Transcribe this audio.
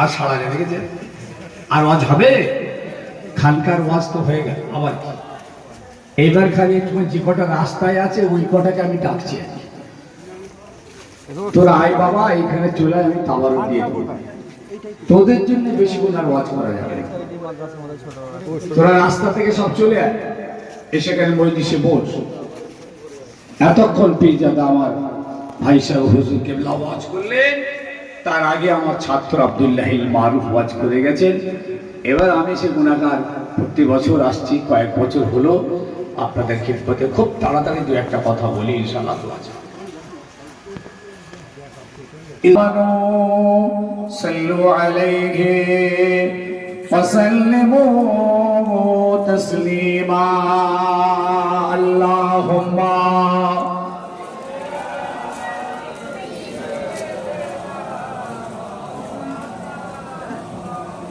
আর সারা যায় দেখেছেন আর ওয়াজ হবে? খানকার ওয়াজ তো হয়ে গেল, আবার কি? এইবার খালি একটু যে কটা রাস্তায় আছে, ওই কটাকে আমি ডাকছি। তোরা আয় বাবা, এইখানে চলে আমি তাবার দিয়ে দেবো। তোদের জন্য বেশি কোন আর ওয়াজ করা যাবে তোরা রাস্তা থেকে সব চলে আয়। এসে গেলে মজলিসে বস এতক্ষণ পীরজাদা আমার ভাই সাহেব কেবলা ওয়াজ করলেন। তার আগে আমার ছাত্র আব্দুল্লাহ মারুফ ওয়াজ করে গেছেন এবার আমি সে গুণাগার প্রতি বছর আসছি কয়েক বছর হলো আপনাদের খিদমতে খুব তাড়াতাড়ি দু একটা কথা বলি ইনশাআল্লাহ দোয়া চাই। صلوا عليه وسلموا تسليما اللهم